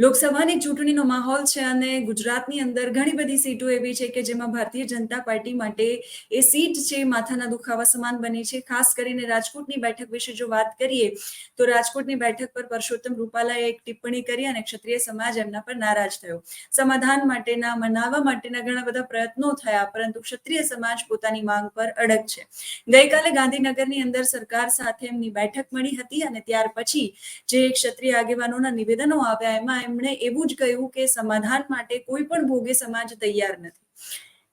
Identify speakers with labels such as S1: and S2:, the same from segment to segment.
S1: લોકસભાની ચૂંટણીનો માહોલ છે અને ગુજરાતની અંદર ઘણી બધી સીટો એવી છે કે જેમાં ભારતીય જનતા પાર્ટી માટે એ સીટ છે માથાના દુખાવા સમાન બની છે. ખાસ કરીને રાજકોટની બેઠક વિશે જો વાત કરીએ, તો રાજકોટની બેઠક પર પરસોત્તમ રૂપાલાએ એક ટિપ્પણી કરી અને ક્ષત્રિય સમાજ એમના પર નારાજ થયો. સમાધાન માટેના, મનાવવા માટેના ઘણા બધા પ્રયત્નો થયા, પરંતુ ક્ષત્રિય સમાજ પોતાની માંગ પર અડગ છે. ગઈકાલે ગાંધીનગરની અંદર સરકાર સાથે એમની બેઠક મળી હતી અને ત્યાર પછી જે ક્ષત્રિય આગેવાનોના નિવેદનો આવ્યા, એમાં એમણે એવું જ કહ્યું કે સમાધાન માટે કોઈ પણ ભોગે સમાજ તૈયાર નથી.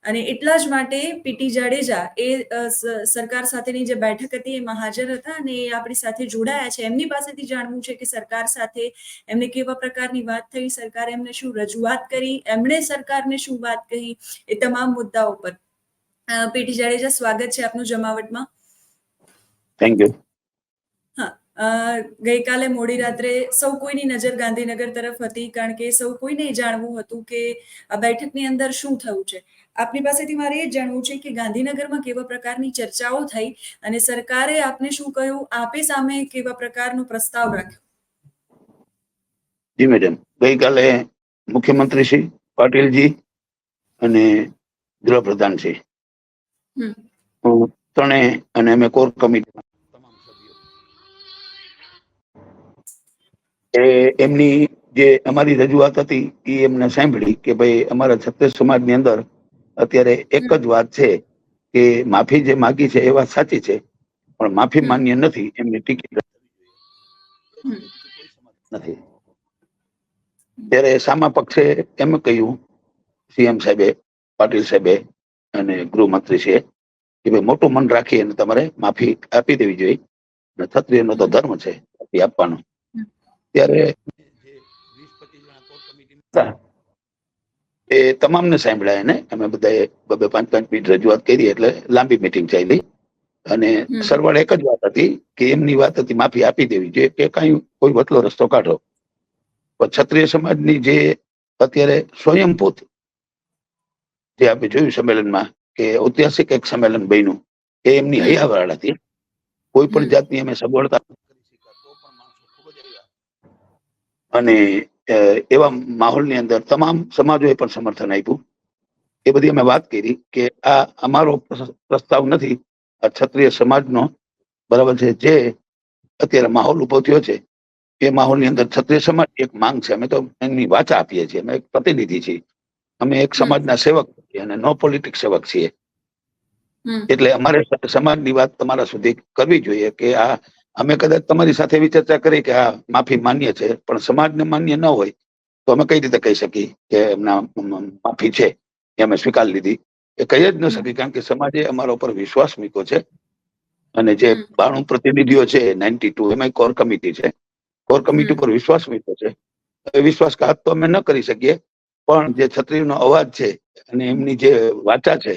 S1: અને એટલા જ માટે પીટી જાડેજા એ સરકાર સાથેની જે બેઠક હતી એમાં હાજર હતા અને એ આપણી સાથે જોડાયા છે. એમની પાસેથી જાણવું છે કે સરકાર સાથે એમને કેવા પ્રકારની વાત થઈ, સરકારે એમને શું રજૂઆત કરી, એમણે સરકારને શું વાત કહી, એ તમામ મુદ્દાઓ પર. પીટી જાડેજા, સ્વાગત છે આપનું જમાવટમાં.
S2: થેન્ક યુ
S1: ગઈકાલે મોડી રાત્રે સૌ કોઈની નજર ગાંધીનગર તરફ હતી કારણ કે સૌ કોઈને જાણવું હતું કે આ બેઠકની અંદર શું થયું છે. આપની પાસેથી મારે એ જાણવું છે કે ગાંધીનગરમાં કેવા પ્રકારની ચર્ચાઓ થઈ અને સરકારે આપને શું કહ્યું? આપે સામે કેવા પ્રકારનો પ્રસ્તાવ રાખ્યો?
S2: જી મેડમ. ગઈકાલે મુખ્યમંત્રી શ્રી પાટીલજી અને ગૃહપ્રધાનશ્રી.
S1: હમ.
S2: હું ત્રણે અને અમે કોર કમિટી એ એમની જે અમારી રજૂઆત હતી એ એમને સાંભળી કે ભાઈ અમારા છત્રીસ સમાજની અંદર અત્યારે એક જ વાત છે કે માફી જે માગી છે એ વાત સાચી છે પણ માફી માન્ય નથી એમની ટિકિટ નથી. ત્યારે સામા પક્ષે એમ કહ્યું સીએમ સાહેબે પાટીલ સાહેબે અને ગૃહમંત્રી છે કે ભાઈ મોટું મન રાખી અને તમારે માફી આપી દેવી જોઈએ. અને ક્ષત્રિયનો તો ધર્મ છે માફી આપવાનો. ત્યારે જે 20-25 જણા કોર કમિટીમાં હતા, એ તમામને સાંભળ્યા એને. અમે બધાએ બબે પાંચ પાંચ મિનિટ રજૂઆત કરી એટલે લાંબી મિટિંગ ચાલી. અને સરવાળે એક જ વાત હતી કે એમની વાત હતી માફી આપી દેવી જોઈએ કે કઈ કોઈ વતલો રસ્તો કાઢો. પણ ક્ષત્રિય સમાજની જે અત્યારે સ્વયંભૂત જે આપણે જોયું સંમેલનમાં કે ઐતિહાસિક એક સંમેલન બન્યું એ એમની હૈયાવાળા હતી. કોઈ પણ. જાતની અમે સગવડતા ન કરી શક્યા. તો પણ માણસો ખૂબ જ આવ્યા. અને એવા માહોલની અંદર તમામ સમાજોએ પણ સમર્થન આપ્યું. એ બધી અમે વાત કરી કે આ અમારો પ્રસ્તાવ નથી આ ક્ષત્રિય સમાજનો બરાબર છે જે અત્યારે માહોલ ઊભો થયો છે. એ માહોલની અંદર ક્ષત્રિય સમાજ એક માંગ છે. અમે તો એમની વાચા આપીએ છીએ. અમે એક પ્રતિનિધિ છીએ. અમે એક સમાજના સેવક છીએ અને નો પોલિટિક સેવક છીએ. એટલે અમારે સમાજની વાત તમારા સુધી કરવી જોઈએ કે આ અમે કદાચ તમારી સાથે એવી ચર્ચા કરી કે આ માફી માન્ય છે પણ સમાજને માન્ય ન હોય તો અમે કઈ રીતે કહી શકીએ કે એમના માફી છે એ અમે સ્વીકાર લીધી? એ કહી જ ન શકી કારણ કે સમાજે અમારા ઉપર વિશ્વાસ મૂક્યો છે. અને જે બાણું પ્રતિનિધિઓ છે નાઇન્ટી ટુ એમાં કોર કમિટી છે. Core committee. ઉપર વિશ્વાસ મૂક્યો છે. એ વિશ્વાસઘાત તો અમે ન કરી શકીએ પણ જે છત્રીનો અવાજ છે અને એમની જે વાચા છે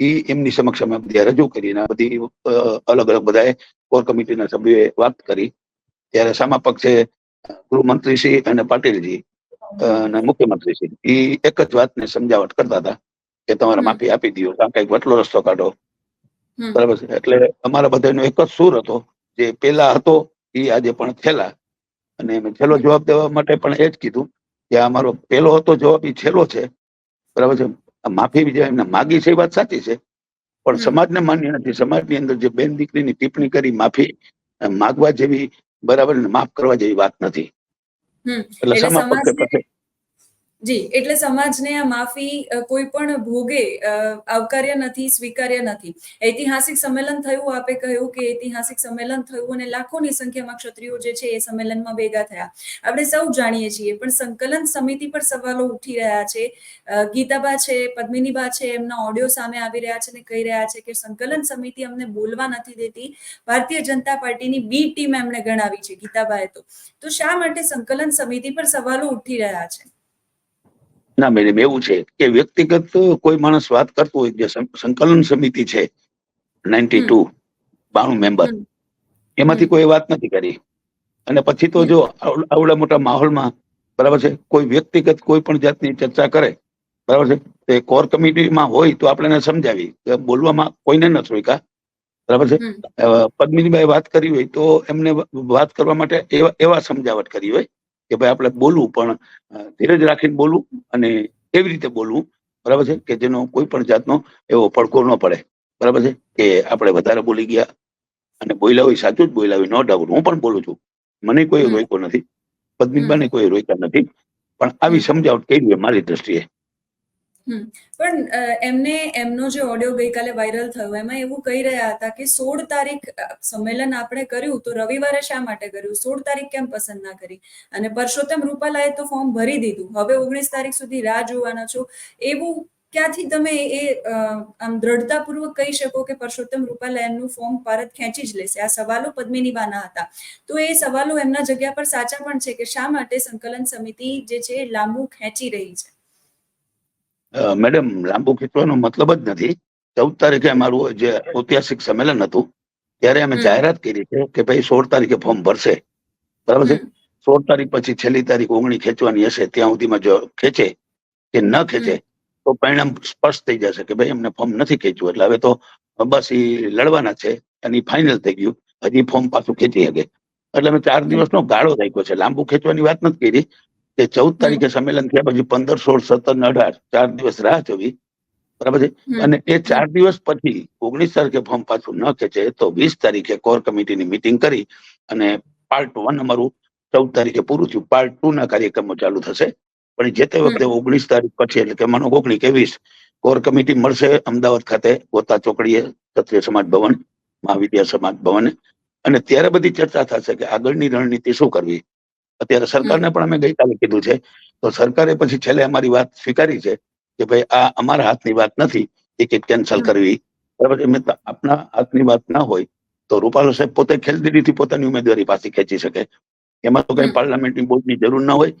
S2: એ એમની સમક્ષ અમે બધી રજૂ કરી અને બધી અલગ અલગ બધાએ કોર કમિટીના સભ્યોએ વાત કરી. ત્યારે સામા પક્ષે ગૃહમંત્રીશ્રી અને પાટીલજી અને મુખ્યમંત્રીશ્રી. એ એક જ વાતને સમજાવટ કરતા હતા કે તમારે માફી આપી દો કાં કંઈક વટલો રસ્તો કાઢો. બરાબર છે. એટલે અમારા બધાનો એક જ સુર હતો. જે પેલા હતો એ આજે પણ છેલ્લા. અને મેં છેલ્લો જવાબ દેવા માટે પણ એ જ કીધું કે અમારો પેલો હતો જવાબ એ છેલ્લો છે. બરાબર છે. માફી જે એમને માગી છે એ વાત સાચી છે. પણ. સમાજને માન્ય નથી. સમાજની અંદર જે બેન દીકરીની ટિપ્પણી કરી માફી માગવા જેવી બરાબર માફ કરવા જેવી વાત નથી. એટલે પક્ષે પછી
S1: જી, એટલે સમાજને આ માફી કોઈ પણ ભોગે આવકાર્ય નથી, સ્વીકાર્ય નથી. ઐતિહાસિક સંમેલન થયું, આપે કહ્યું કે ઐતિહાસિક સંમેલન થયું અને લાખોની સંખ્યામાં ક્ષત્રિયો જે છે, એ સંમેલનમાં ભેગા થયા. આપણે સૌ જાણીએ છીએ, પણ સંકલન સમિતિ પર સવાલો ઉઠી રહ્યા છે. ગીતાબા છે, પદ્મિનીબા છે, એમના ઓડિયો સામે આવી રહ્યા છે અને કહી રહ્યા છે કે સંકલન સમિતિ અમને બોલવા નથી દેતી. ભારતીય જનતા પાર્ટીની બી ટીમ એમણે ગણાવી છે, ગીતાબાએ તો. તો શા માટે સંકલન સમિતિ પર સવાલો ઉઠી રહ્યા છે?
S2: ના મેડમ એવું છે કે વ્યક્તિગત કોઈ માણસ વાત કરતો હોય જે સંકલન સમિતિ છે નાઇન્ટી ટુ બાણું મેમ્બર એમાંથી કોઈ વાત નથી કરી. અને પછી તો જો આવડા મોટા માહોલમાં બરાબર છે કોઈ વ્યક્તિગત કોઈ પણ જાતની ચર્ચા કરે બરાબર છે તે કોર કમિટીમાં હોય તો આપણે સમજાવી કે બોલવામાં કોઈને ન રોક્યા બરાબર છે. પદ્મિનીભાઈ વાત કરી હોય તો એમને વાત કરવા માટે એવા એવા સમજાવટ કરી હોય. કે ભાઈ આપણે બોલવું પણ ધીરજ રાખીને બોલવું અને એવી રીતે બોલવું બરાબર છે? કે જેનો કોઈ પણ જાતનો એવો પડકો ન પડે બરાબર છે? કે આપણે વધારે બોલી ગયા અને બોલ્યા હોય સાચું જ બોલ્યા હોય નો ડાઉટ હું પણ બોલું છું. મને કોઈ. રોક્યો નથી. પદ્મિકબાને કોઈ રોક્યા નથી. પણ આવી સમજાવટ કરી મારી દ્રષ્ટિએ.
S1: પણ એમને, એમનો જે ઓડિયો ગઈકાલે વાયરલ થયો, એમાં એવું કહી રહ્યા હતા કે સોળ તારીખ સંમેલન આપણે કર્યું તો રવિવારે શા માટે કર્યું? સોળ તારીખ કેમ પસંદ ના કરી? અને પરસોત્તમ રૂપાલાએ તો ફોર્મ ભરી દીધું. હવે ઓગણીસ તારીખ સુધી રાહ જોવાના છો. એવું ક્યાંથી તમે એ આમ દ્રઢતાપૂર્વક કહી શકો કે પરસોત્તમ રૂપાલા એમનું ફોર્મ ભારત ખેંચી જ લેશે? આ સવાલો પદ્મિનીબાના હતા. તો એ સવાલો એમના જગ્યા પર સાચા પણ છે કે શા માટે સંકલન સમિતિ જે છે લાંબુ ખેંચી રહી છે?
S2: મેડમ લાંબુ ખેંચવાનો મતલબ જ નથી. ચૌદ તારીખે અમારું જે ઐતિહાસિક સંમેલન હતું ત્યારે અમે જાહેરાત કરી છે કે ભાઈ સોળ તારીખે ફોર્મ ભરશે. બરાબર છે? સોળ તારીખ પછી છેલ્લી તારીખ ઓગણી ખેંચવાની હશે ત્યાં સુધીમાં જો ખેંચે કે ન ખેંચે તો પરિણામ સ્પષ્ટ થઈ જશે કે ભાઈ એમને ફોર્મ નથી ખેંચ્યું. એટલે હવે તો બસ એ લડવાના છે અને ફાઇનલ થઈ ગયું. હજી ફોર્મ પાછું ખેંચી શકે. એટલે અમે ચાર દિવસનો ગાળો રાખ્યો છે. લાંબુ ખેંચવાની વાત નથી કરી. કે ચૌદ તારીખે સંમેલન થયા પછી પંદર સોળ સત્તર ને અઢાર ચાર દિવસ રાહ જોવી. બરાબર છે? અને એ ચાર દિવસ પછી ઓગણીસ તારીખે ફોર્મ પાછું ન ખેંચે તો વીસ તારીખે કોર કમિટીની મિટિંગ કરી અને પાર્ટ વન અમારું ચૌદ તારીખે પૂરું થયું. પાર્ટ ટુ ના કાર્યક્રમો ચાલુ થશે. પણ જે તે વખતે ઓગણીસ તારીખ પછી એટલે કે માનો ઓગણી કે વીસ કોર કમિટી મળશે અમદાવાદ ખાતે ગોતા ચોકડીએ ક્ષત્રિય સમાજ ભવન મહાવિદ્યા સમાજ ભવન. અને ત્યારે બધી ચર્ચા થશે કે આગળની રણનીતિ શું કરવી? અત્યારે સરકારને પણ અમે ગઈકાલે કીધું છે. તો સરકારે પછી છેલ્લે અમારી વાત સ્વીકારી છે કે ભાઈ આ અમારા હાથની વાત નથી ટિકિટ કેન્સલ કરવી. બરાબર છે? આપના હાથની વાત ના હોય તો રૂપાલો સાહેબ પોતે ખેલદીડીથી પોતાની ઉમેદવારી પાછી ખેંચી શકે. એમાં તો કઈ પાર્લામેન્ટરી બોર્ડની જરૂર ના હોય.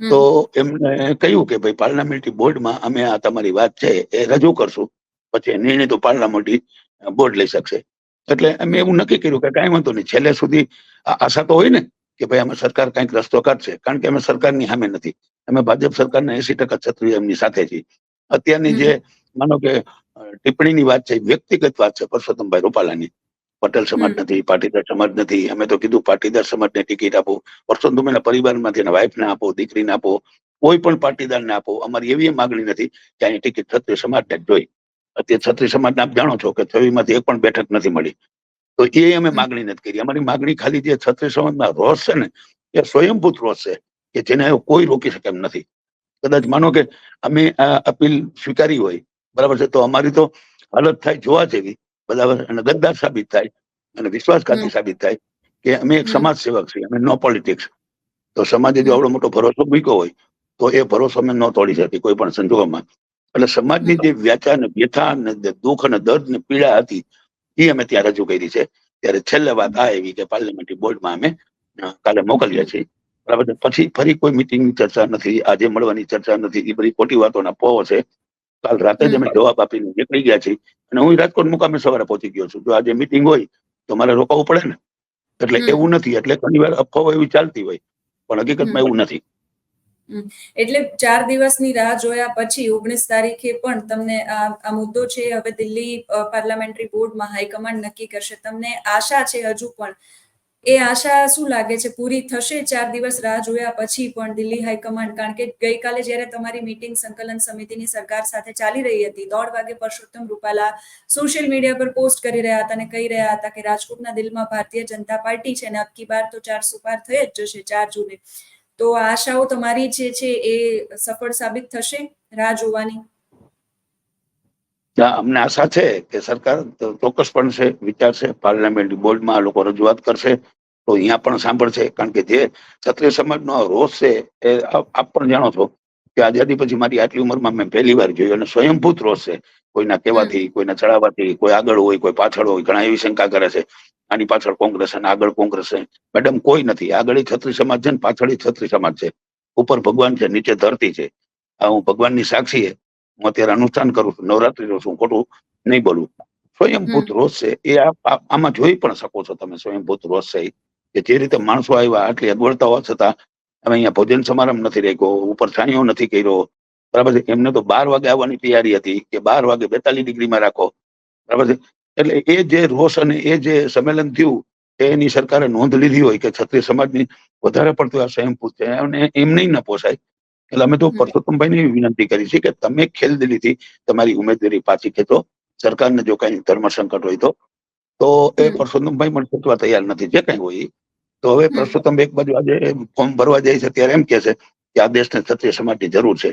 S2: તો એમને કહ્યું કે ભાઈ પાર્લામેન્ટરી બોર્ડમાં અમે આ તમારી વાત છે એ રજૂ કરશું. પછી નિર્ણય તો પાર્લામેન્ટરી બોર્ડ લઈ શકશે. એટલે અમે એવું નક્કી કર્યું કે કાંઈ વાંધો નહીં. છેલ્લે સુધી આ આશા તો હોય ને કે ભાઈ અમે સરકાર કંઈક રસ્તો કાઢશે. કારણ કે અમે સરકારની સામે નથી. અમે ભાજપ સરકારના એસી ટકા ક્ષત્રિય એમની સાથે છીએ. અત્યારની જે માનો કે ટિપ્પણીની વાત છે વ્યક્તિગત વાત છે પરસોત્તમભાઈ રૂપાલાની. પટેલ સમાજ. નથી પાટીદાર સમાજ નથી. અમે તો કીધું પાટીદાર સમાજને ટિકિટ આપો. પરસોત્તમના પરિવારમાંથી એના વાઇફને આપો દીકરીને આપો કોઈ પણ પાટીદારને આપો. અમારી એવી માગણી નથી કે અહીં ટિકિટ છત્રી સમાજને જ જોઈ. અત્યારે છત્રી સમાજને આપ જાણો છો કે છવીમાંથી એક પણ બેઠક નથી મળી. તો એ અમે માગણી નથી કરી. અમારી માગણી ખાલી જે ક્ષત્રિય સમાજના રોષ છે ને એ સ્વયંભૂત રોષ છે કે જેને કોઈ રોકી શકે એમ નથી. કદાચ માનો કે અમે આ અપીલ સ્વીકારી હોય બરાબર છે તો અમારી તો હાલત થાય જોવા જેવી બરાબર અને ગદ્દાર સાબિત થાય અને વિશ્વાસઘાતી સાબિત થાય કે અમે એક સમાજ સેવક છીએ અમે નો પોલિટિક્સ તો સમાજે જો. આવડો મોટો ભરોસો મૂક્યો હોય તો એ ભરોસો અમે ન તોડી શકીએ કોઈ પણ સંજોગોમાં. એટલે સમાજની જે વ્યાચા ને વ્યથા ને દુઃખ અને દર્દ ને પીડા હતી એ અમે ત્યાં રજૂ કરી છે. ત્યારે છેલ્લે વાત આ એવી કે પાર્લામેન્ટરી બોર્ડમાં અમે કાલે મોકલીએ છીએ. બરાબર પછી ફરી કોઈ મિટિંગની ચર્ચા નથી આજે મળવાની ચર્ચા નથી એ બધી ખોટી વાતોના પોવો છે. કાલ રાતે જ અમે જવાબ આપીને નીકળી ગયા છીએ. અને હું રાજકોટ મુકામે સવારે પહોંચી ગયો છું. જો આજે મિટિંગ હોય તો મારે રોકાવું પડે ને. એટલે એવું નથી. એટલે ઘણી વાર અફવાઓ એવી ચાલતી હોય. પણ હકીકતમાં એવું નથી.
S1: એટલે ચાર દિવસની રાહ જોયા પછી ઓગણીસ તારીખે પણ તમને આ મુદ્દો છે હવે દિલ્હી પાર્લામેન્ટરી બોર્ડમાં હાઈકમાન્ડ નક્કી કરશે. તમને આશા છે હજુ પણ. એ આશા શું લાગે છે? પૂરી થશે ચાર દિવસ રાહ જોયા પછી પણ દિલ્હી હાઈકમાન્ડ? કારણ કે ગઈકાલે જ્યારે તમારી મિટિંગ સંકલન સમિતિની સરકાર સાથે ચાલી રહી હતી, દોઢ વાગે પરસોત્તમ રૂપાલા સોશિયલ મીડિયા પર પોસ્ટ કરી રહ્યા હતા અને કહી રહ્યા હતા કે રાજકોટના દિલમાં ભારતીય જનતા પાર્ટી છે અને અબકી બાર તો ચારસો પાર થઈ જ જશે ચાર જૂને. તો આશાઓ તમારી જે છે એ સફળ સાબિત થશે રાહ જોવાની?
S2: અમને આશા છે કે સરકાર ચોક્કસ પણ છે, વિચારશે, પાર્લામેન્ટ બોર્ડમાં આ લોકો રજૂઆત કરશે. તો અહીંયા પણ સાંભળશે. કારણ કે જે ક્ષત્રિય સમાજનો રોષ છે એ આપ પણ જાણો છો. કે આઝાદી પછી મારી આટલી ઉંમરમાં મેં પહેલી વાર જોયું અને સ્વયંભૂત રોષ છે કોઈના કહેવાથી કોઈના ચડાવવાથી કોઈ આગળ હોય કોઈ પાછળ હોય ઘણા એવી શંકા કરે છે. આની પાછળ કોંગ્રેસ અને આગળ કોંગ્રેસ છે. મેડમ કોઈ નથી. આગળ છત્રી સમાજ છે ને પાછળ છત્રી સમાજ છે. ઉપર ભગવાન છે નીચે ધરતી છે. આ હું ભગવાનની સાક્ષી હું. અત્યારે અનુષ્ઠાન કરું છું. નવરાત્રી રહું છું ખોટું નહીં બોલું. સ્વયંભૂત રોષ છે. એ આમાં જોઈ પણ શકો છો તમે સ્વયંભૂત રોષ છે કે જે રીતે માણસો આવ્યા આટલી અગવડતા હોવા છતાં અમે અહીંયા ભોજન સમારંભ નથી રાખ્યો ઉપર છાણીઓ નથી કર્યો. બરાબર છે? એમને તો બાર વાગે આવવાની તૈયારી હતી કે બાર વાગે બેતાલીસ ડિગ્રીમાં રાખો. બરાબર છે? એટલે એ જે રોષ અને એ જે સંમેલન થયું એની સરકારે નોંધ લીધી હોય કે ક્ષત્રિય સમાજની વધારે પડતું આ સ્વયંભૂત છે અને એમને ન પોસાય. એટલે અમે તો. પરસોત્તમભાઈને વિનંતી કરી છે કે તમે ખેલદિલીથી તમારી ઉમેદવારી પાછી ખેંચો. સરકારને જો કઈ ધર્મ સંકટ હોય તો. તો એ. પરસોત્તમભાઈ પણ ખેંચવા તૈયાર નથી. જે કઈ હોય. તો હવે. પરસોત્તમ એક બાજુ આજે ફોર્મ ભરવા જાય છે ત્યારે એમ કે છે કે આ દેશને ક્ષત્રિય સમાજની જરૂર છે.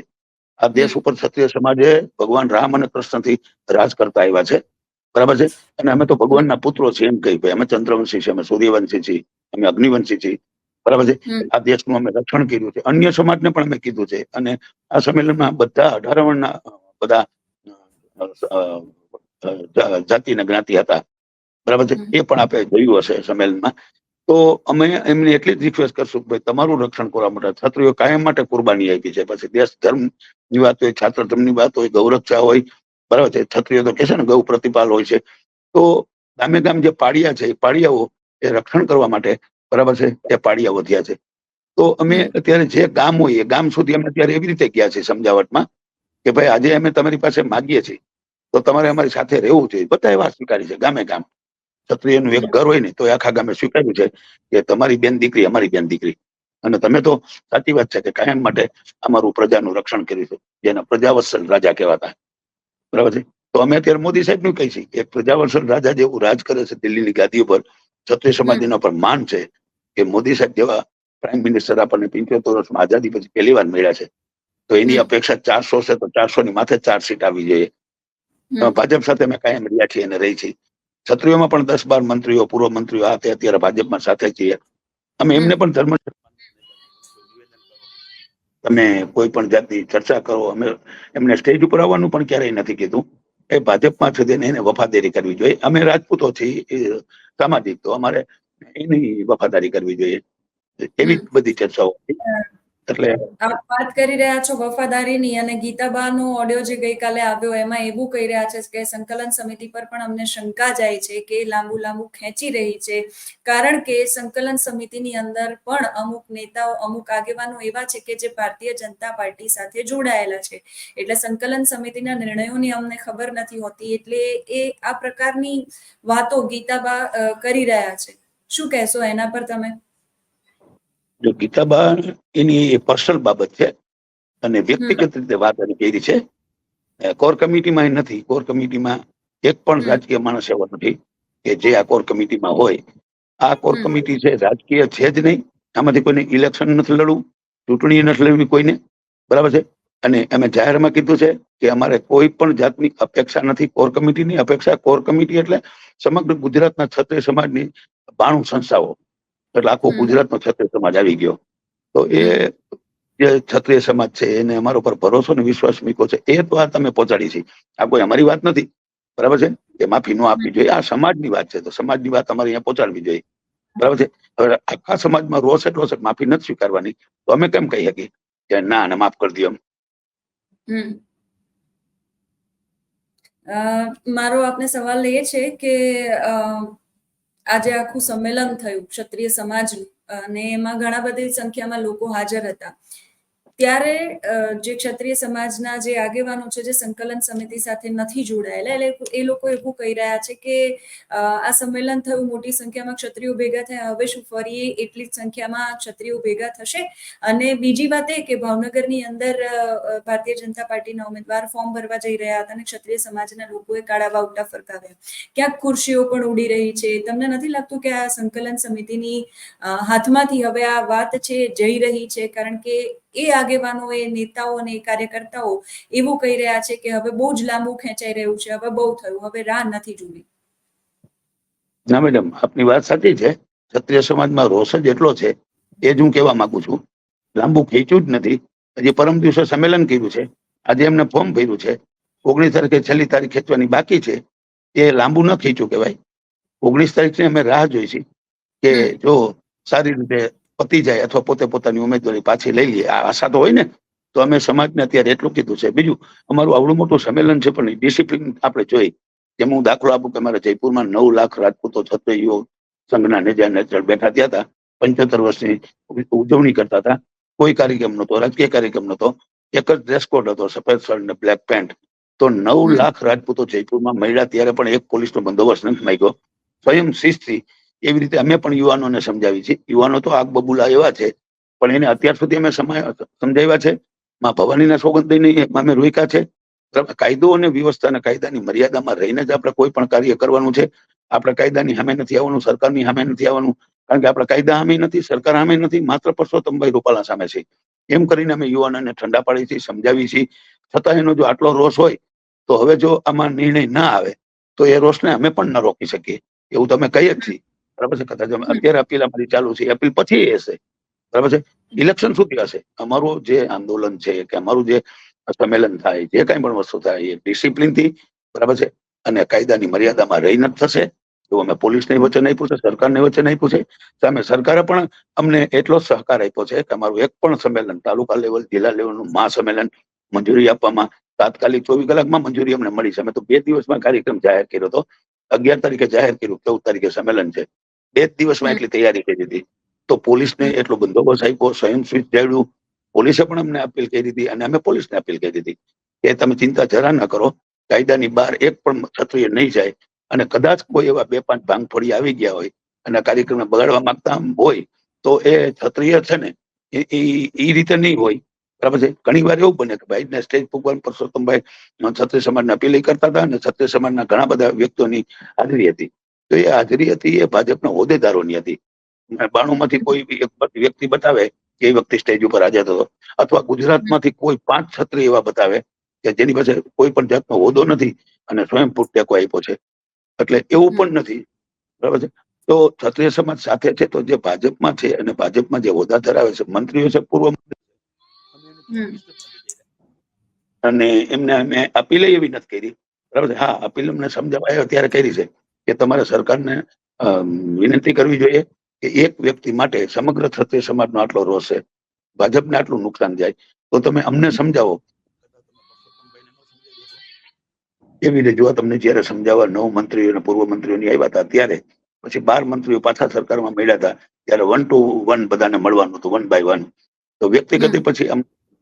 S2: આ દેશ ઉપર ક્ષત્રિય સમાજે ભગવાન રામ અને કૃષ્ણથી રાજ કરતા આવ્યા છે. બરાબર છે? અને અમે તો ભગવાનના પુત્રો છીએ એમ કહી ભાઈ. અમે ચંદ્રવંશી છીએ અમે સૂર્યવંશી છીએ અમે અગ્નિવંશી છીએ. બરાબર છે. આ દેશનું અમે રક્ષણ કર્યું છે. અન્ય સમાજને પણ અમે કીધું છે. અને આ સંમેલનમાં બધા અઢારવણના બધા જાતિ અને જ્ઞાતિ હતા. બરાબર છે? એ પણ આપણે જોયું હશે સંમેલનમાં. તો અમે એમને એટલી જ રિક્વેસ્ટ કરશું કે ભાઈ તમારું રક્ષણ કરવા માટે છાત્રીઓ કાયમ માટે કુરબાની આપી છે. પછી દેશ ધર્મની વાત હોય, છાત્ર ધર્મની વાત હોય, ગૌરક્ષા હોય, બરાબર છે? છત્રીઓ તો કે છે ને ગૌ પ્રતિપાલ હોય છે. તો ગામે ગામ જે પાડિયા છે, એ પાડિયાઓ એ રક્ષણ કરવા માટે, બરાબર છે? એ પાડિયા વધ્યા છે. તો અમે અત્યારે જે ગામ હોય, એ ગામ સુધી અમે અત્યારે એવી રીતે ગયા છે સમજાવટમાં કે ભાઈ આજે અમે તમારી પાસે માગીએ છીએ. તો તમારે અમારી સાથે રહેવું જોઈએ. બધા એવા સ્વીકારી છે ગામે ગામ. ક્ષત્રિયનું એક ઘર હોય ને તો આખા ગામે સ્વીકાર્યું છે કે તમારી બેન દીકરી અમારી બેન દીકરી. અને તમે તો સાચી વાત છે કે કાયમ માટે અમારું પ્રજાનું રક્ષણ કર્યું છે જેના પ્રજાવત્સલ રાજા કહેવાતા. બરાબર છે? તો અમે અત્યારે મોદી સાહેબનું કહી છીએ એક પ્રજાવત્સલ રાજા જેવું રાજ કરે છે દિલ્હીની ગાદી ઉપર ક્ષત્રિય સમાજનો પર માન છે કે મોદી સાહેબ જેવા પ્રાઇમ મિનિસ્ટર આપણને પંચોતેર વર્ષમાં આઝાદી પછી પહેલી વાર મળ્યા છે. તો એની અપેક્ષા ચારસો છે તો ચારસો ની માથે ચાર સીટ આવી જોઈએ. ભાજપ સાથે અમે કાયમ રહ્યા છીએ અને રહી છીએ. ક્ષત્રિયોમાં પણ દસ બાર મંત્રીઓ પૂર્વ મંત્રીઓ આ તે અત્યારે ભાજપમાં સાથે છીએ અમે એમને પણ ધર્મ તમે કોઈ પણ જાતની ચર્ચા કરો અમે એમને સ્ટેજ ઉપર આવવાનું પણ ક્યારેય નથી કીધું. એ ભાજપમાં છે તેને એને વફાદારી કરવી જોઈએ. અમે રાજપૂતો છીએ સામાજિક તો અમારે એની વફાદારી કરવી જોઈએ. એવી બધી ચર્ચાઓ. એટલે
S1: આપ વાત કરી રહ્યા છો વફાદારીની અને ગીતાબાનો ઓડિયો જે ગઈકાલે આવ્યો, એમાં એવું કહી રહ્યા છે કે સંકલન સમિતિ પર પણ અમને શંકા જાય છે કે લાંબુ લાંબુ ખેંચી રહી છે. કારણ કે સંકલન સમિતિની અંદર પણ અમુક નેતાઓ, અમુક આગેવાનો એવા છે કે જે ભારતીય જનતા પાર્ટી સાથે જોડાયેલા છે. એટલે સંકલન સમિતિના નિર્ણયોની અમને ખબર નથી હોતી, એટલે એ આ પ્રકારની વાતો ગીતાબા કરી રહ્યા છે. શું કહેશો એના પર તમે?
S2: જો ગીતાબા એની પર્સનલ બાબત છે અને વ્યક્તિગત રીતે વાત એને કરી છે કોર કમિટીમાં એ નથી. કોર કમિટીમાં એક પણ રાજકીય માણસ એવો નથી કે જે આ કોર કમિટીમાં હોય. આ કોર કમિટી છે રાજકીય છે જ નહીં. આમાંથી કોઈને ઇલેક્શન નથી લડવું ચૂંટણી નથી લડવી કોઈને. બરાબર છે? અને અમે જાહેરમાં કીધું છે કે અમારે કોઈ પણ જાતની અપેક્ષા નથી કોર કમિટીની અપેક્ષા કોર કમિટી એટલે સમગ્ર ગુજરાતના ક્ષત્રિય સમાજની બાણું સંસ્થાઓ. એટલે આખો. ગુજરાતનો ક્ષત્રિય સમાજ આવી ગયો. તો એ જે ક્ષત્રિય સમાજ છે એને અમારા ઉપર ભરોસો ને વિશ્વાસ મૂક્યો છે. એ તો આ તમે પહોંચાડી છે. આ કોઈ અમારી વાત નથી. બરાબર છે? એ માફી ન આપવી જોઈએ. આ સમાજની વાત છે. તો સમાજની વાત અમારે અહીંયા પહોંચાડવી જોઈએ. બરાબર છે? હવે આખા સમાજમાં રોષ એટલો છે માફી નથી સ્વીકારવાની. તો અમે કેમ કહી શકીએ કે ના અને માફ કરી દો એમ?
S1: મારો આપને સવાલ એ છે કે આજે આખું સંમેલન થયું ક્ષત્રિય સમાજનું. અને એમાં ઘણા બધી સંખ્યામાં લોકો હાજર હતા. ત્યારે જે ક્ષત્રિય સમાજના જે આગેવાનો છે, જે સંકલન સમિતિ સાથે નથી જોડાયેલા, એટલે એ લોકો એવું કહી રહ્યા છે કે આ સંમેલન થયું, મોટી સંખ્યામાં ક્ષત્રિયો ભેગા થયા, હવે શું ફરી એટલી જ સંખ્યામાં ક્ષત્રિયો ભેગા થશે? અને બીજી વાત એ કે ભાવનગરની અંદર ભારતીય જનતા પાર્ટીના ઉમેદવાર ફોર્મ ભરવા જઈ રહ્યા હતા અને ક્ષત્રિય સમાજના લોકોએ કાળા બાવટા ફરકાવ્યા. ક્યાંક ખુરશીઓ પણ ઉડી રહી છે. તમને નથી લાગતું કે આ સંકલન સમિતિની હાથમાંથી હવે આ વાત છે, જઈ રહી છે? કારણ કે એ આગેવાનો એ નેતાઓ અને એ કાર્યકર્તાઓ એવું કહી રહ્યા છે કે હવે બહુ જ લાંબુ ખેંચાઈ રહ્યું છે હવે બહુ થયું હવે રાહ નથી જોવી.
S2: ના મેડમ આપની વાત સાચી છે. ક્ષત્રિય સમાજમાં રોષ જ એટલો છે એ જ હું કહેવા માંગુ છું. લાંબુ ખેંચ્યું જ નથી. હજી પરમ દિવસે સંમેલન કર્યું છે. આજે એમને ફોર્મ ભર્યું છે. ઓગણીસ તારીખે છેલ્લી તારીખ ખેંચવાની બાકી છે. એ લાંબુ ન ખેંચ્યું કહેવાય. ઓગણીસ તારીખની અમે રાહ જોઈશી કે જો સારી રીતે પતી જાય અથવા પોતે પોતાની ઉમેદવારી પાછી લઈ લે. આ આશા તો હોય ને તો અમે સમાજને અત્યારે એટલું કીધું છે. બીજું અમારું આવડું મોટું સંમેલન છે પણ ડિસિપ્લિન આપણે જોઈ. જેમ હું દાખલો આપું કે મારા જયપુરમાં નવ લાખ રાજપૂતો ક્ષત્રિયો સંઘના નેજા નેચરલ બેઠા થયા હતા. પંચોતેર વર્ષની ઉજવણી કરતા હતા. કોઈ કાર્યક્રમ નતો રાજકીય કાર્યક્રમ નતો એક જ ડ્રેસ કોડ હતો સફેદ શર્ટ ને બ્લેક પેન્ટ તો નવ લાખ રાજપૂતો જયપુરમાં મળ્યા ત્યારે પણ એક પોલીસનો બંદોબસ્ત નથી માગ્યો. સ્વયં શિસ્તથી એવી રીતે અમે પણ યુવાનોને સમજાવી છીએ યુવાનો તો આગ બબુલા એવા છે, પણ એને અત્યાર સુધી અમે સમજાવ્યા છે. માં ભવાનીના સોગંદ દઈને અમે રોક્યા છે. કાયદો અને વ્યવસ્થા અને કાયદાની મર્યાદામાં રહીને જ આપણે કોઈ પણ કાર્ય કરવાનું છે. આપણે કાયદાની સામે નથી આવવાનું, સરકારની સામે નથી આવવાનું. કારણ કે આપણે કાયદા સામે નથી, સરકાર સામે નથી, માત્ર પરસોત્તમભાઈ રૂપાલા સામે છે. એમ કરીને અમે યુવાનોને ઠંડા પાડી છીએ સમજાવી છીએ છતાં એનો જો આટલો રોષ હોય, તો હવે જો આમાં નિર્ણય ના આવે, તો એ રોષને અમે પણ ન રોકી શકીએ. એવું તો અમે કહીએ જ છીએ. બરાબર છે? કદાચ અત્યારે અપીલ અમારી ચાલુ છે અપીલ પછી હશે. બરાબર છે? ઇલેક્શન સુધી હશે. અમારું જે આંદોલન છે, કે અમારું જે સંમેલન થાય, જે કઈ પણ વસ્તુ થાય, એ ડિસિપ્લિનથી બરાબર છે? અને કાયદાની મર્યાદામાં રહીને જ થશે. એવું અમે પોલીસને વચન આપ્યું છે, સરકારને વચન આપ્યું છે. સામે સરકારે પણ અમને એટલો સહકાર આપ્યો છે કે અમારું એક પણ સંમેલન, તાલુકા લેવલ, જિલ્લા લેવલનું મહાસંમેલન મંજૂરી આપવામાં, તાત્કાલિક ચોવીસ કલાકમાં મંજૂરી અમને મળી છે. અમે તો બે દિવસમાં કાર્યક્રમ જાહેર કર્યો હતો. અગિયાર તારીખે જાહેર કર્યું, ચૌદ તારીખે સંમેલન છે. બે જ દિવસમાં એટલી તૈયારી કરી હતી તો પોલીસને એટલો બંદોબસ્ત આપ્યો સ્વયં સ્વિચ જાળ્યું. પોલીસે પણ અમને અપીલ કરી હતી અને અમે પોલીસને અપીલ કરી હતી કે તમે ચિંતા જરા ન કરો. કાયદાની બહાર એક પણ ક્ષત્રિય નહીં જાય અને કદાચ કોઈ એવા બે પાંચ ભાંગફોડી આવી ગયા હોય અને કાર્યક્રમને બગાડવા માંગતા હોય તો એ ક્ષત્રિય છે ને એ રીતે નહીં હોય. બરાબર છે? ઘણી વાર એવું બને કે ભાઈ સ્ટેજ ભગવાન પરસોત્તમભાઈ ક્ષત્રિય સમાજના અપીલ કરતા હતા અને ક્ષત્રિય સમાજના ઘણા બધા વ્યક્તિઓની હાજરી હતી. તો એ હાજરી હતી એ ભાજપના હોદ્દેદારોની હતી. બાણું માંથી કોઈ વ્યક્તિ બતાવે કે એ વ્યક્તિ સ્ટેજ ઉપર હાજર હતો. અથવા ગુજરાતમાંથી કોઈ પાંચ છત્રી એવા બતાવે કે જેની પાસે કોઈ પણ જાતનો હોદ્દો નથી અને સ્વયંભૂ ટેકો આપ્યો છે. એટલે એવું પણ નથી. બરાબર છે? તો ક્ષત્રિય સમાજ સાથે છે તો જે ભાજપમાં છે અને ભાજપમાં જે હોદ્દા ધરાવે છે મંત્રીઓ છે પૂર્વ અને એમને અમે અપીલ એવી નથી કરી. બરાબર છે? હા અપીલ અમને સમજાવાય ત્યારે કરી છે. કે તમારે સરકારને વિનંતી કરવી જોઈએ કે એક વ્યક્તિ માટે સમગ્ર ક્ષત્રિય સમાજનો આટલો રોષ છે ભાજપને આટલું નુકસાન જાય તો તમે અમને સમજાવો. એવી રીતે? જોવા તમને જયારે સમજાવવા નવ મંત્રીઓ અને પૂર્વ મંત્રીઓની આવ્યા હતા ત્યારે પછી બાર મંત્રીઓ પાછા સરકારમાં મળ્યા હતા ત્યારે વન ટુ વન બધાને મળવાનું હતું વન બાય વન તો વ્યક્તિગત પછી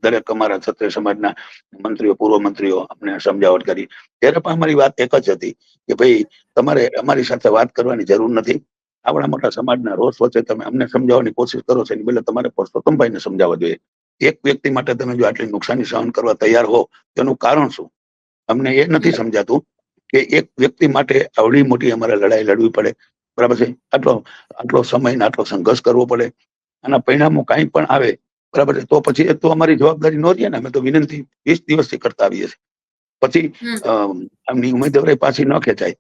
S2: દરેક અમારા ક્ષત્રિય સમાજના મંત્રીઓ, પૂર્વ મંત્રીઓ અમને સમજાવટ કરી. ત્યારે પણ અમારી વાત એક જ હતી કે ભાઈ તમારે અમારી સાથે વાત કરવાની જરૂર નથી. આપણા મોટા સમાજના રોષ વચ્ચે તમે અમને સમજાવવાની કોશિશ કરો છો, એની બદલે તમારે પરસોત્તમભાઈને સમજાવવા જોઈએ. એક વ્યક્તિ માટે તમે જો આટલી નુકસાની સહન કરવા તૈયાર હો, તેનું કારણ શું? અમને એ નથી સમજાતું કે એક વ્યક્તિ માટે આવડી મોટી અમારે લડાઈ લડવી પડે. બરાબર છે? આટલો આટલો સમય ને આટલો સંઘર્ષ કરવો પડે. આના પરિણામો કાંઈ પણ આવે બરાબર છે? તો પછી એક તો અમારી જવાબદારી નો રહી ને અમે તો વિનંતી વીસ દિવસથી કરતા આવીએ છીએ. પછી એમની ઉમેદવારી પાછી ન ખેંચાય.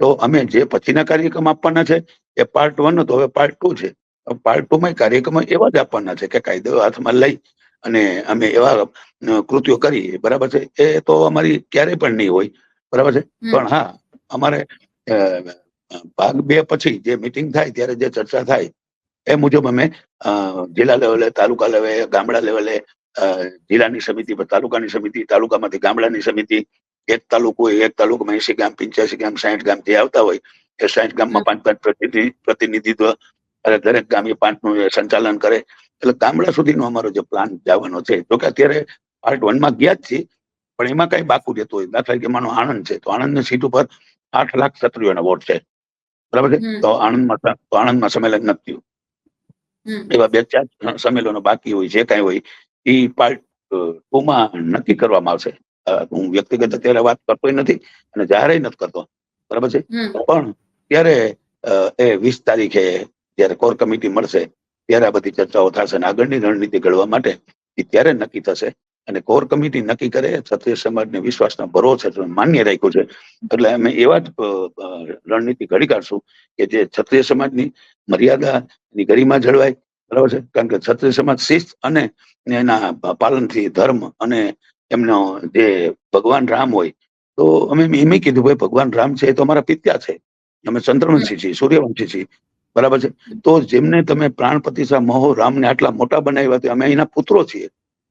S2: તો અમે જે પછીના કાર્યક્રમ આપવાના છે એ પાર્ટ વન હતો હવે પાર્ટ ટુ છે. પાર્ટ ટુ માં કાર્યક્રમ એવા જ આપવાના છે કે કાયદો હાથમાં લઈ અને અમે એવા કૃત્યો કરી બરાબર છે? એ તો અમારી ક્યારેય પણ નહીં હોય. બરાબર છે? પણ હા અમારે ભાગ બે પછી જે મિટિંગ થાય ત્યારે જે ચર્ચા થાય એ મુજબ અમે જિલ્લા લેવલે તાલુકા લેવલે ગામડા લેવલે જિલ્લાની સમિતિ પર તાલુકાની સમિતિ તાલુકામાંથી ગામડાની સમિતિ એક તાલુકો હોય, એક તાલુકામાં એસી ગામ પંચ્યાસી ગામ સાઠ ગામ જે આવતા હોય એ સાઠ ગામમાં પાંચ પાંચ પ્રતિનિધિ પ્રતિનિધિત્વ અને દરેક ગામ એ પાંચનું સંચાલન કરે. એટલે ગામડા સુધીનો અમારો જે પ્લાન જવાનો છે જો કે અત્યારે પાર્ટ વનમાં ગયા જ છીએ પણ એમાં કઈ બાકુ રહેતું હોય. દાખલા તરીકે માનો આણંદ છે તો આણંદની સીટ ઉપર આઠ લાખ ક્ષત્રિયોના વોટ છે. બરાબર છે. તો આણંદમાં તો આણંદમાં સંમેલન નથી થયું. એવા બે ચાર સંમેલનો બાકી હોય જે કાંઈ હોય એ પાર્ટ ટુમાં નક્કી કરવામાં આવશે. હું વ્યક્તિગત અત્યારે વાત કરતોય નથી અને જાહેર નથી કરતો. બરાબર છે? પણ ત્યારે એ વીસ તારીખે જયારે કોર કમિટી મળશે ત્યારે આ બધી ચર્ચાઓ થશે અને આગળની રણનીતિ ઘડવા માટે એ ત્યારે નક્કી થશે. અને કોર કમિટી નક્કી કરે ક્ષત્રિય સમાજને વિશ્વાસનો ભરો છે માન્ય રાખ્યું છે. એટલે અમે એવા જ રણનીતિ ઘડી કાઢશું કે જે ક્ષત્રિય સમાજની મર્યાદા ની ગરિમા જળવાય. બરાબર છે? કારણ કે ક્ષત્રિય સમાજ શિસ્ત અને એના પાલનથી ધર્મ અને એમનો જે ભગવાન રામ હોય તો અમે એમ કીધું ભાઈ ભગવાન રામ છે એ તો અમારા પિત્યા છે. અમે ચંદ્રવંશી છીએ સૂર્યવંશી છીએ. બરાબર છે? તો જેમને તમે પ્રાણ પ્રતિષ્ઠા મહો રામને આટલા મોટા બનાવ્યા તે અમે એના પુત્રો છીએ.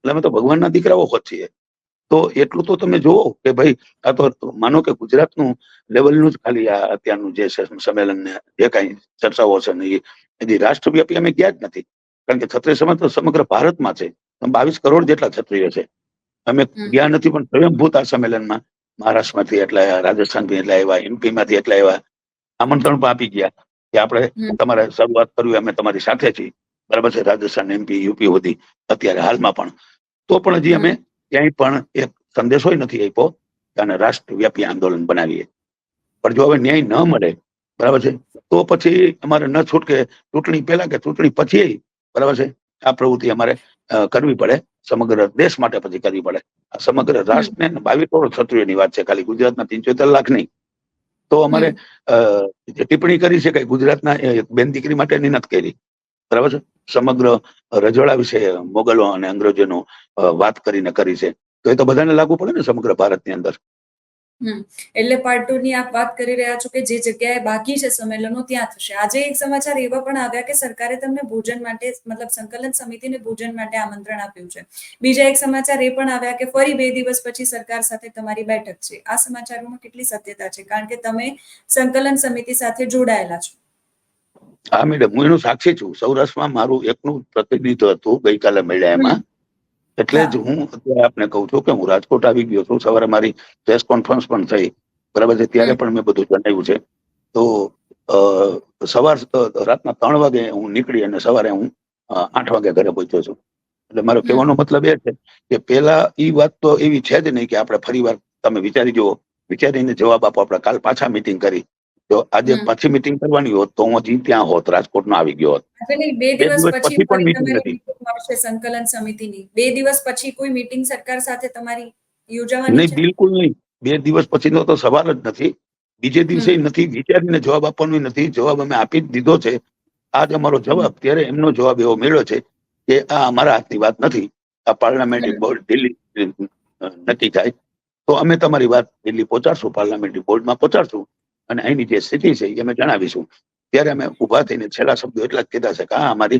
S2: એટલે અમે તો ભગવાનના દીકરાઓ હોત છીએ. તો એટલું તો તમે જુઓ કે ભાઈ આ તો માનો કે ગુજરાતનું લેવલનું જ ખાલી આ અત્યારનું જે સંમેલન ને જે કાંઈ ચર્ચાઓ છે ને એ હજી રાષ્ટ્રવ્યાપી અમે ગયા જ નથી. કારણ કે ક્ષત્રિય સમાજ તો સમગ્ર ભારતમાં છે. બાવીસ કરોડ જેટલા ક્ષત્રિય છે અમે ગયા નથી પણ સ્વયંભૂત આ સંમેલનમાં મહારાષ્ટ્રમાંથી એટલા આવ્યા રાજસ્થાનથી એટલા આવ્યા એમપી માંથી એટલા આવ્યા. આમંત્રણ પણ આપી ગયા કે આપણે તમારે શરૂઆત કરવી અમે તમારી સાથે છીએ. બરાબર છે રાજસ્થાન એમપી યુપી સુધી. અત્યારે હાલમાં પણ તો પણ હજી અમે ક્યાંય પણ એક સંદેશો નથી આપ્યો આને રાષ્ટ્રવ્યાપી આંદોલન બનાવીએ. પણ જો હવે ન્યાય ન મળે બરાબર છે? તો પછી અમારે ન છૂટકે ચૂંટણી પહેલા કે ચૂંટણી પછી બરાબર છે? આ પ્રવૃત્તિ અમારે કરવી પડે. સમગ્ર દેશ માટે પછી કરવી પડે. આ સમગ્ર રાષ્ટ્રને બાવીસ કરોડ ક્ષત્રિયોની વાત છે. ખાલી ગુજરાતના પંચોતેર લાખ નહીં. તો અમારે ટિપ્પણી કરી છે કે ગુજરાતના બેન દીકરી માટે નથી કરી. બરાબર છે? સમગ્ર રજવાડા વિશે મોગલો અને અંગ્રેજોનો વાત કરીને કરી છે. તો એ તો બધાને લાગુ પડે ને સમગ્ર ભારતની અંદર.
S1: એટલે પાર્ટની આપ વાત કરી રહ્યા છો કે જે જગ્યાએ બાકી છે સંમેલનો ત્યાં થશે. આજે એક સમાચાર એવા પણ આવ્યા કે સરકારે તમને ભોજન માટે, મતલબ સંકલન સમિતિને ભોજન માટે આમંત્રણ આપ્યું છે. બીજા એક સમાચાર એ પણ આવ્યા કે ફરી બે દિવસ પછી સરકાર સાથે તમારી બેઠક છે. આ સમાચારોમાં કેટલી સત્યતા છે? કારણ કે તમે સંકલન સમિતિ સાથે જોડાયેલા છો.
S2: હા મેડમ હું એનો સાક્ષી છું. સૌરાષ્ટ્રમાં મારું એકનું પ્રતિનિધિત્વ હતું ગઈકાલે મળ્યા એમાં. એટલે જ હું. અત્યારે આપને કહું છું કે હું રાજકોટ આવી ગયો છું. સવારે મારી પ્રેસ કોન્ફરન્સ પણ થઈ. બરાબર છે? ત્યારે પણ મેં બધું જણાવ્યું છે. તો સવાર રાતના ત્રણ વાગે હું નીકળી અને સવારે હું આઠ વાગે ઘરે પહોંચ્યો છું. એટલે મારો. કહેવાનો મતલબ એ છે કે પેલા ઈ વાત તો એવી છે જ નહીં કે આપણે ફરીવાર તમે વિચારી જુઓ. વિચારીને જવાબ આપો. આપણે કાલ પાછા મિટિંગ કરી. તો આજે
S1: પછી
S2: પાછી મીટિંગ કરવાની હોત તો હું હજી ત્યાં હોત રાજકોટ આવી ગયો હોત.
S1: બે દિવસ પછી
S2: પછી પણ meeting નથી.
S1: સંકલન સમિતિની. બે દિવસ પછી કોઈ મીટિંગ સરકાર સાથે તમારી યોજાવાની
S2: નહીં બિલકુલ નહીં. બે દિવસ પછીનો તો સવાલ જ નથી. બીજે દિવસે નથી વિચારીને જવાબ આપવાનો નથી. જવાબ અમે આપી જ દીધો છે. આજ અમારો જવાબ ત્યારે એમનો જવાબ એવો મળ્યો છે કે આ અમારા હાથની વાત નથી. આ પાર્લામેન્ટરી. બોર્ડ દિલ્હી નક્કી થાય. તો અમે તમારી વાત દિલ્હી પહોંચાડશું પાર્લામેન્ટરી બોર્ડમાં પહોંચાડશું. અને અહીંની જે સ્થિતિ છે એ અમે જણાવીશું. ત્યારે અમે ઊભા થઈને છેલ્લા શબ્દો એટલા જ કીધા છે કે આ અમારી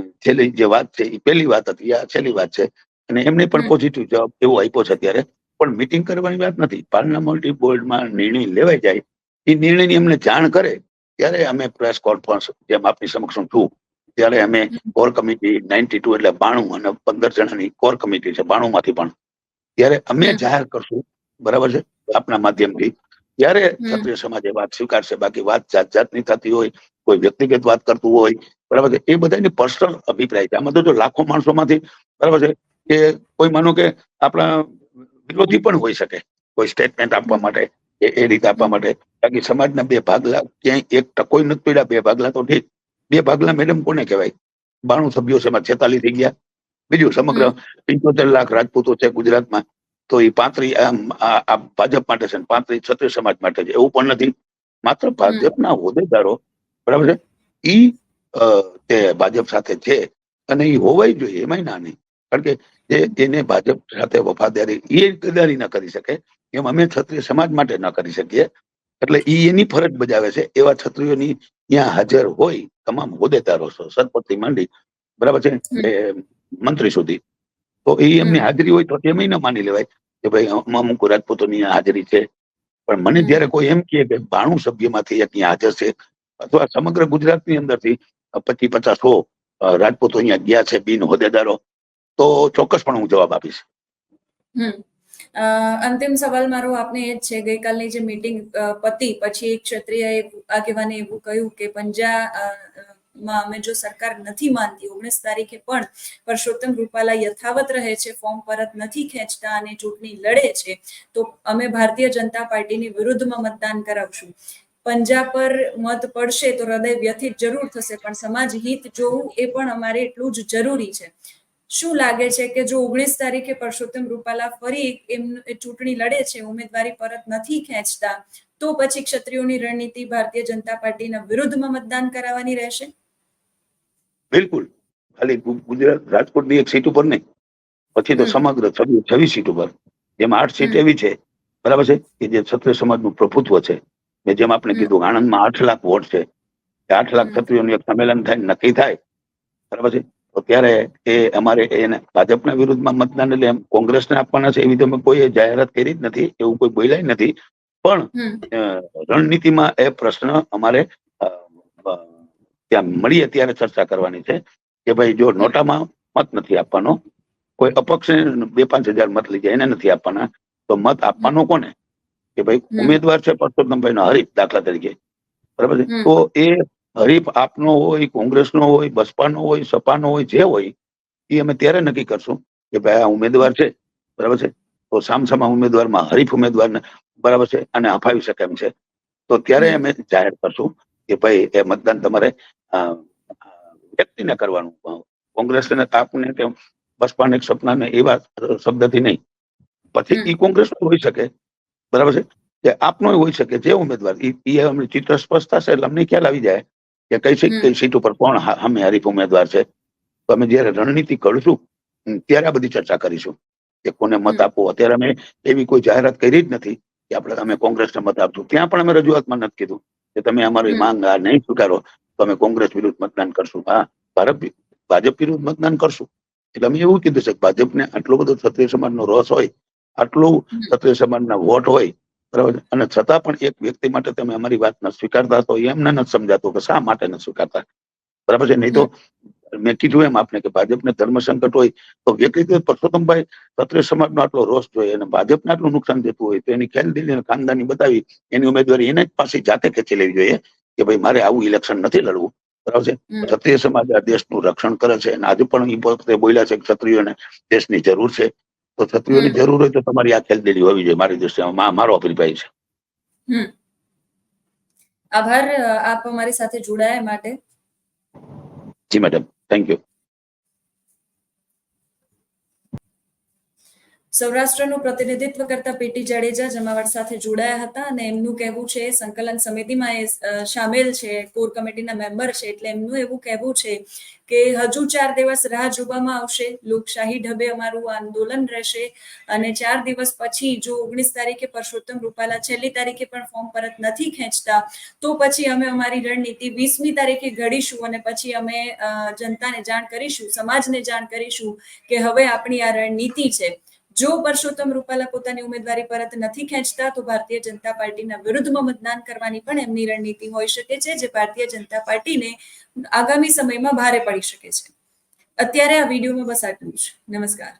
S2: છેલ્લી જે વાત છે એ પહેલી વાત હતી આ છેલ્લી વાત છે. અને એમને પણ પોઝિટિવ જવાબ એવો આપ્યો છે અત્યારે. પણ મિટિંગ કરવાની વાત નથી. પાર્લામેન્ટરી બોર્ડમાં નિર્ણય લેવાઈ જાય. એ નિર્ણયની અમને જાણ કરે ત્યારે અમે પ્રેસ કોન્ફરન્સ જેમ આપની સમક્ષ છું. ત્યારે અમે કોર કમિટી નાઇન્ટી ટુ એટલે બાણું અને પંદર જણાની કોર કમિટી છે બાણું માંથી પણ. ત્યારે અમે જાહેર કરશું. બરાબર છે? આપના માધ્યમથી. ત્યારે ક્ષત્રિય સમાજ એ વાત સ્વીકારશે. બાકી વાત જાત જાતની થતી હોય કોઈ વ્યક્તિગત વાત કરતું હોય બરાબર છે? એ બધાની પર્સનલ અભિપ્રાય છે. આમાં તો જો લાખો માણસોમાંથી બરાબર છે કે કોઈ માનો કે આપણા વિરોધી પણ હોઈ શકે કોઈ સ્ટેટમેન્ટ આપવા માટે એ એ રીતે આપવા માટે. બાકી સમાજના બે ભાગલા ક્યાંય એક ટકોઈ નથી પડ્યા બે ભાગલા તો ઠીક. બે ભાગલા મેડમ કોને કહેવાય? બાણું સભ્યો છે એમાં છેતાલીસ થઈ ગયા. બીજું સમગ્ર. પંચોતેર લાખ રાજપૂતો છે ગુજરાતમાં. તો એ પાંત્રી આમ આ ભાજપ માટે છે પાંત્રી ક્ષત્રિય સમાજ માટે છે એવું પણ નથી. માત્ર ભાજપના હોદ્દેદારો બરાબર છે? ઈ તે ભાજપ સાથે છે અને એ હોવાય જોઈએ એમાંય ના નહીં. કારણ કે જે એને ભાજપ સાથે વફાદારી એ ગદારી ન કરી શકે એમ અમે ક્ષત્રિય સમાજ માટે ન કરી શકીએ. એટલે ઈ એની ફરજ બજાવે છે એવા ક્ષત્રિયોની ત્યાં હાજર હોય તમામ હોદ્દેદારો છે સરપંચથી માંડી બરાબર છે? મંત્રી સુધી. તો એ એમની હાજરી હોય તો એમ ન માની લેવાય. કે ભાઈ અમુક રાજપૂતોની હાજરી છે. પણ મને જયારે કોઈ એમ કહે કે બાણું સભ્યમાંથી એક અહીંયા હાજર છે અથવા સમગ્ર ગુજરાતની અંદરથી પચીસ પચાસ સો રાજપૂતો અહીંયા ગયા છે બિન હોદ્દેદારો તો ચોક્કસ પણ હું જવાબ આપીશ.
S1: અંતિમ સવાલ મારો આપને એ જ છે ગઈકાલની જે મીટિંગ પતી પછી એક ક્ષત્રિય આગેવાને એવું કહ્યું કે પંજા માં અમે જો સરકાર નથી માનતી, ઓગણીસ તારીખે પણ પરસોત્તમ રૂપાલા યથાવત રહે છે, ફોર્મ પરત નથી ખેંચતા અને ચૂંટણી લડે છે, તો અમે ભારતીય જનતા પાર્ટીની વિરુદ્ધમાં મતદાન કરાવશું. પંજા પર મત પડશે તો હૃદય વ્યથિત જરૂર થશે, પણ સમાજ હિત જોવું એ પણ અમારે એટલું જ જરૂરી છે. શું લાગે છે કે જો ઓગણીસ તારીખે પરસોત્તમ રૂપાલા ફરી એમ ચૂંટણી લડે છે, ઉમેદવારી પરત નથી ખેંચતા, તો પછી ક્ષત્રિયોની રણનીતિ ભારતીય જનતા પાર્ટીના વિરુદ્ધમાં મતદાન કરાવવાની રહેશે?
S2: બિલકુલ. ખાલી ગુજરાત રાજકોટની એક સીટ ઉપર નહીં. પછી તો સમગ્ર છવ્વીસ સીટ ઉપર. જેમાં આઠ સીટ એવી છે બરાબર છે કે જે ક્ષત્રિય સમાજનું પ્રભુત્વ છે કે જેમ આપણે કીધું આણંદમાં આઠ લાખ વોટ છે. કે આઠ લાખ. ક્ષત્રિયોનું એક સંમેલન થાય નક્કી થાય બરાબર છે. તો ત્યારે એ અમારે એને ભાજપના વિરુદ્ધમાં મતદાન એટલે એમ કોંગ્રેસને આપવાના છે એવી તો અમે કોઈ જાહેરાત કરી જ નથી એવું કોઈ બોલાય નથી. પણ રણનીતિમાં એ પ્રશ્ન અમારે ત્યાં મળીએ ત્યારે ચર્ચા કરવાની છે કે ભાઈ જો નોટામાં મત નથી આપવાનો કોઈ અપક્ષ બે પાંચ હજાર મત લઈ જાય એને નથી આપવાના તો મત આપવાનો કોને? કે ભાઈ ઉમેદવાર છે પરસોત્તમભાઈ નો હરીફ દાખલા તરીકે. બરાબર છે? તો એ હરીફ આપનો હોય કોંગ્રેસનો હોય બસપાનો હોય સપાનો હોય જે હોય એ અમે ત્યારે નક્કી કરશું કે ભાઈ આ ઉમેદવાર છે. બરાબર છે? તો સામસામા ઉમેદવારમાં હરીફ ઉમેદવારને બરાબર છે અને હફાવી શકે એમ છે. તો ત્યારે અમે જાહેર કરશું કે ભાઈ એ મતદાન તમારે વ્યક્તિને કરવાનું. કોંગ્રેસને આપને કે બસપાને કે સપનાને એવા શબ્દથી નહીં. પછી. ઈ કોંગ્રેસ હોઈ શકે. બરાબર છે? કે આપનો હોઈ શકે જે ઉમેદવાર અમને ચિત્ર સ્પષ્ટ થશે એટલે અમને ખ્યાલ આવી જાય કે કઈ સીટ કઈ સીટ ઉપર કોણ સામે હરીફ ઉમેદવાર છે. તો અમે જયારે રણનીતિ ઘડશું ત્યારે આ બધી ચર્ચા કરીશું કે કોને મત આપવો અત્યારે અમે એવી કોઈ જાહેરાત કરી જ નથી કે આપણે અમે કોંગ્રેસને મત આપશું. ત્યાં પણ અમે રજૂઆતમાં નથી કીધું. કે તમે અમારી માંગ આ નહીં સ્વીકારો તો અમે કોંગ્રેસ વિરુદ્ધ મતદાન કરશું. હા ભારત ભાજપ વિરુદ્ધ મતદાન કરશું. એટલે અમે એવું કીધું છે કે ભાજપને આટલો બધો ક્ષત્રિય સમાજનો રસ હોય આટલું. ક્ષત્રિય સમાજના વોટ હોય બરાબર અને છતાં પણ એક વ્યક્તિ માટે તમે અમારી વાત ન સ્વીકારતા તો એમને નથી સમજાતું કે શા માટે ન સ્વીકારતા? બરાબર છે? નહીં તો મેં કીધું એમ આપને કે ભાજપને ધર્મ સંકટ હોય તો વ્યક્તિગત પરસોત્તમભાઈ ક્ષત્રિય સમાજનો આટલો રોષ જોઈએ અને ભાજપને આટલું નુકસાન થતું હોય તો એની ખેલ દિલ્હી ખાનદાની બતાવી એની ઉમેદવારી એને જ પાછી જાતે ખેંચી લેવી જોઈએ કે ભાઈ મારે આવું ઇલેક્શન નથી લડવું. બરાબર છે? ક્ષત્રિય સમાજ આ દેશનું રક્ષણ કરે છે અને આજે પણ એ બોલ્યા છે ક્ષત્રિયોને દેશની જરૂર છે. તો ક્ષત્રિયોની જરૂર હોય તો તમારી આ ખેલદિલી હોવી જોઈએ મારી દ્રષ્ટિએ મારો અભિપ્રાય છે.
S1: આભાર આપ અમારી સાથે જોડાયા માટે.
S2: જી મેડમ. થેન્ક યુ
S1: સૌરાષ્ટ્રનું પ્રતિનિધિત્વ કરતા પીટી જાડેજા જમાવટ સાથે જોડાયા હતા અને એમનું કહેવું છે, સંકલન સમિતિમાં એ સામેલ છે, કોર કમિટીના મેમ્બર છે, એટલે એમનું એવું કહેવું છે કે હજુ ચાર દિવસ રાહ જોવામાં આવશે, લોકશાહી ઢબે અમારું આંદોલન રહેશે અને ચાર દિવસ પછી જો ઓગણીસ તારીખે પરસોત્તમ રૂપાલા છેલ્લી તારીખે પણ ફોર્મ પરત નથી ખેંચતા, તો પછી અમે અમારી રણનીતિ વીસમી તારીખે ઘડીશું અને પછી અમે જનતાને જાણ કરીશું, સમાજને જાણ કરીશું કે હવે આપણી આ રણનીતિ છે. જો પરસોત્તમ રૂપાલા પોતાની ઉમેદવારી પરત નથી ખેંચતા, તો ભારતીય જનતા પાર્ટીના વિરુદ્ધમાં મતદાન કરવાની પણ એમની રણનીતિ હોઈ શકે છે, જે ભારતીય જનતા પાર્ટીને આગામી સમયમાં ભારે પડી શકે છે. અત્યારે આ વિડીયોમાં બસ આટલું જ. નમસ્કાર.